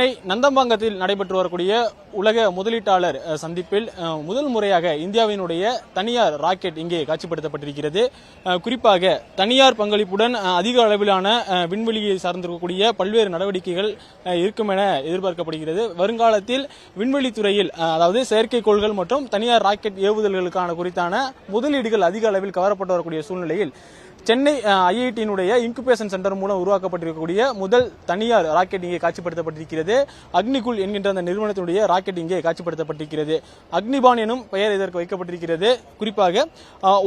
சென்னை நந்தம்பாங்கத்தில் நடைபெற்று வரக்கூடிய உலக முதலீட்டாளர் சந்திப்பில் முதல் முறையாக இந்தியாவினுடைய தனியார் ராக்கெட் இங்கே காட்சிப்படுத்தப்பட்டிருக்கிறது. குறிப்பாக தனியார் பங்களிப்புடன் அதிக அளவிலான விண்வெளியை சார்ந்திருக்கக்கூடிய பல்வேறு நடவடிக்கைகள் இருக்கும் என எதிர்பார்க்கப்படுகிறது. வருங்காலத்தில் விண்வெளி துறையில் அதாவது செயற்கைக்கோள்கள் மற்றும் தனியார் ராக்கெட் ஏவுதல்களுக்கான குறித்தான முதலீடுகள் அதிக அளவில் கவரப்பட்டு வரக்கூடிய சூழ்நிலையில் சென்னை ஐஐடியினுடைய இன்குபேஷன் சென்டர் மூலம் உருவாக்கப்பட்டிருக்கக்கூடிய முதல் தனியார் ராக்கெட் இங்கே காட்சிப்படுத்தப்பட்டிருக்கிறது. அக்னிகுல் என்கின்ற அந்த நிறுவனத்தினுடைய ராக்கெட் இங்கே காட்சிப்படுத்தப்பட்டிருக்கிறது. அக்னிபான் எனும் பெயர் இதற்கு வைக்கப்பட்டிருக்கிறது. குறிப்பாக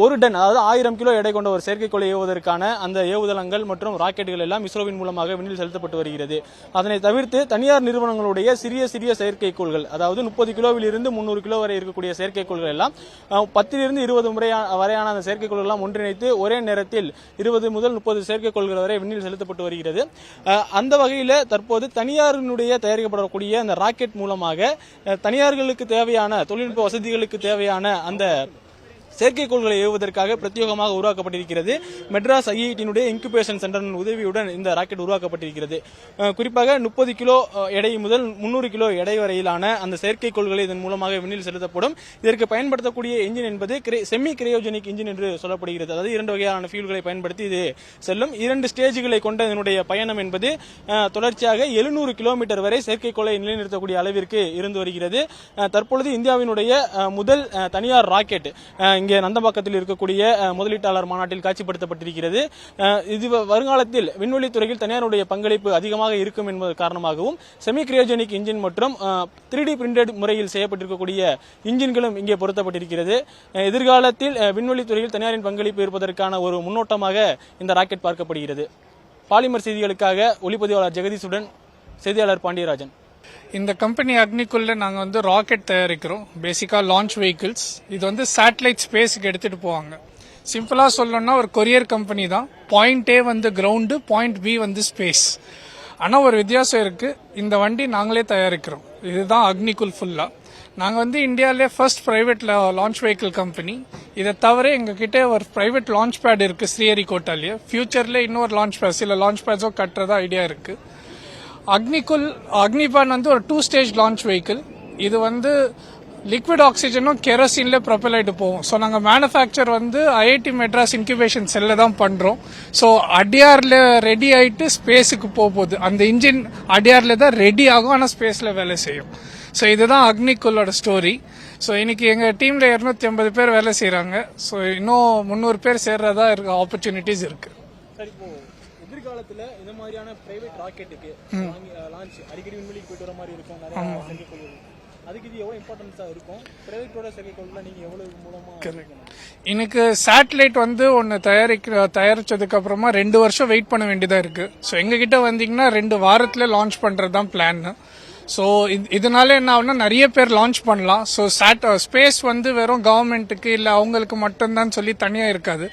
ஒரு டன் அதாவது ஆயிரம் கிலோ எடை கொண்ட ஒரு செயற்கைக்கோளை ஏவுவதற்கான அந்த ஏவுதளங்கள் மற்றும் ராக்கெட்டுகள் எல்லாம் இஸ்ரோவின் மூலமாக விண்ணில் செலுத்தப்பட்டு வருகிறது. அதனை தவிர்த்து தனியார் நிறுவனங்களுடைய சிறிய சிறிய செயற்கைக்கோள்கள் அதாவது முப்பது கிலோவில் இருந்து முன்னூறு கிலோ வரை இருக்கக்கூடிய செயற்கைக்கோள்கள் எல்லாம் பத்திலிருந்து இருபது முறை வரையான அந்த செயற்கைக்கோள்கள் எல்லாம் ஒன்றிணைத்து ஒரே நேரத்தில் இருபது முதல் முப்பது செயற்கைக்கோள்கள் வரை விண்ணில் செலுத்தப்பட்டு வருகிறது. அந்த வகையில் தற்போது தனியாரினுடைய தயாரிக்கப்படக்கூடிய அந்த ராக்கெட் மூலமாக தனியார்களுக்கு தேவையான தொழில்நுட்ப வசதிகளுக்கு தேவையான அந்த செயற்கைக்கோள்களை ஏவுவதற்காக பிரத்யேகமாக உருவாக்கப்பட்டிருக்கிறது. மெட்ராஸ் ஐஐடியினுடைய இன்குபேஷன் சென்டரின் உதவியுடன் இந்த ராக்கெட் உருவாக்கப்பட்டிருக்கிறது. குறிப்பாக முப்பது கிலோ எடை முதல் முன்னூறு கிலோ எடை வரையிலான அந்த செயற்கைக்கோள்களை இதன் மூலமாக விண்ணில் செலுத்தப்படும். இதற்கு பயன்படுத்தக்கூடிய இன்ஜின் என்பது செமி கிரையோஜெனிக் இன்ஜின் என்று சொல்லப்படுகிறது. அதாவது இரண்டு வகையான ஃபியூல்களை பயன்படுத்தி இது செல்லும். இரண்டு ஸ்டேஜ்களை கொண்ட இதனுடைய பயணம் என்பது தொடர்ச்சியாக எழுநூறு கிலோமீட்டர் வரை செயற்கைக்கோளை நிலைநிறுத்தக்கூடிய அளவிற்கு இருந்து வருகிறது. தற்பொழுது இந்தியாவினுடைய முதல் தனியார் ராக்கெட் இங்கே நந்தம்பாக்கத்தில் இருக்கக்கூடிய முதலீட்டாளர் மாநாட்டில் காட்சிப்படுத்தப்பட்டிருக்கிறது. இது வருங்காலத்தில் விண்வெளி துறையில் தனியாருடைய பங்களிப்பு அதிகமாக இருக்கும் என்பது காரணமாகவும் செமி கிரியோஜெனிக் இன்ஜின் மற்றும் த்ரீ டி பிரிண்டட் முறையில் செய்யப்பட்டிருக்கக்கூடிய இன்ஜின்களும் இங்கே பொருத்தப்பட்டிருக்கிறது. எதிர்காலத்தில் விண்வெளி துறையில் தனியாரின் பங்களிப்பு இருப்பதற்கான ஒரு முன்னோட்டமாக இந்த ராக்கெட் பார்க்கப்படுகிறது. பாலிமர் செய்திகளுக்காக ஒளிப்பதிவாளர் ஜெகதீஷுடன் செய்தியாளர் பாண்டியராஜன். இந்த கம்பெனி அக்னிக்குள்ள நாங்க வந்து ராக்கெட் தயாரிக்கிறோம். பேசிக்கா லான்ச் வெஹிக்கிள்ஸ் இது வந்து சேட்டலைட் ஸ்பேஸுக்கு எடுத்துட்டு போவாங்க. சிம்பிளா சொல்லணும்னா ஒரு கொரியர் கம்பெனி தான். பாயிண்ட் ஏ வந்து கிரவுண்டு பாயிண்ட் பி வந்து ஸ்பேஸ் ஆனால் ஒரு வித்தியாசம் இருக்கு. இந்த வண்டி நாங்களே தயாரிக்கிறோம். இதுதான் அக்னிகுல் ஃபுல்லா நாங்க வந்து இந்தியாவிலே first private launch vehicle company இதை தவிர எங்ககிட்ட ஒரு பிரைவேட் லான்ச் பேட் இருக்கு ஸ்ரீஹரிகோட்டாலேயே. ஃபியூச்சர்ல இன்னொரு லான்ச் பேட் சில லான்ச் பேட்ஸோ கட்டுறதா ஐடியா இருக்கு. அக்னிகுல் அக்னிபான் வந்து ஒரு டூ ஸ்டேஜ் லான்ச் வெஹிக்கிள் இது வந்து லிக்விட் ஆக்சிஜனும் கெரோசின்ல ப்ரொபல் ஆகிட்டு போவோம் ஸோ நாங்கள் மேனுஃபேக்சர் வந்து ஐஐடி மெட்ராஸ் இன்குபேஷன் செல்ல தான் பண்ணுறோம் ஸோ அடியாரில் ரெடி ஆகிட்டு ஸ்பேஸுக்கு போக போகுது அந்த இன்ஜின் அடியாரில் தான் ரெடி ஆகும் ஆனால் ஸ்பேஸில் வேலை செய்யும். ஸோ இதுதான் அக்னிகுல்லோட ஸ்டோரி ஸோ இன்னைக்கு எங்கள் டீமில் இரநூத்தி ஐம்பது பேர் வேலை செய்கிறாங்க ஸோ இன்னும் முந்நூறு பேர் சேர்றதா இருக்க ஆப்பர்ச்சுனிட்டிஸ் இருக்குது எதிர்காலத்துல இந்த மாதிரியான பிரைவேட் ராக்கெட்டுக்கு லான்ச் அடிக்கடி விண்வெளிக்கு போயிட்டு வர மாதிரி இருக்கும். நிறைய செயற்கைக்கோள்கள். அதுக்கு இது எவ்வளவு இம்பார்ட்டன்ஸா இருக்கும்? பிரைவேட்டோட செயற்கைக்கோள்ல நீங்க எவ்வளவு மூலமா எனக்கு சேட்டலைட் வந்து ஒன்று தயாரிக்க தயாரிச்சதுக்கு அப்புறமா ரெண்டு வருஷம் வெயிட் பண்ண வேண்டியதா இருக்கு. ஸோ எங்ககிட்ட வந்தீங்கன்னா ரெண்டு வாரத்துல லான்ச் பண்றது தான் பிளான் ஸோ இதனால என்ன ஆகும்னா நிறைய பேர் லான்ச் பண்ணலாம். ஸோ சேட் ஸ்பேஸ் வந்து வெறும் கவர்மெண்ட்டுக்கு இல்லை அவங்களுக்கு மட்டும்தான் சொல்லி தனியாக இருக்காது.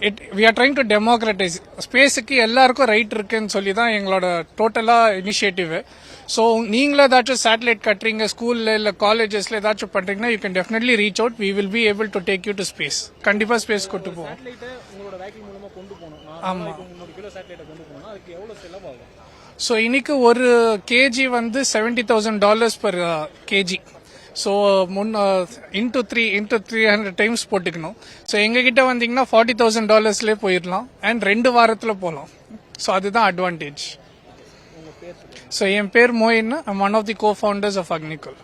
It we are trying to democratize ஸ்பேஸுக்கு எல்லாருக்கும் ரைட் இருக்குன்னு சொல்லி தான் எங்களோட டோட்டலாக இனிஷியேட்டிவ் ஸோ நீங்களும் ஏதாச்சும் சேட்டலைட் கட்டுறீங்க ஸ்கூல்ல இல்லை காலேஜஸ்ல ஏதாச்சும் பண்றீங்கன்னா you can definitely reach out we will be able to take you to space கண்டிப்பா ஸ்பேஸ் கொண்டு போவோம் செலவாகும்? ஸோ இன்னைக்கு ஒரு கேஜி வந்து seventy thousand dollars per KG so uh, முன் into three into three hundred times போட்டுக்கணும். ஸோ எங்ககிட்ட வந்தீங்கன்னா ஃபார்ட்டி தௌசண்ட் டாலர்ஸ்லேயே போயிடலாம் அண்ட் ரெண்டு வாரத்தில் போகலாம் ஸோ அதுதான் அட்வான்டேஜ் ஸோ என் பேர் Moin I'm one of the co founders of Agnikul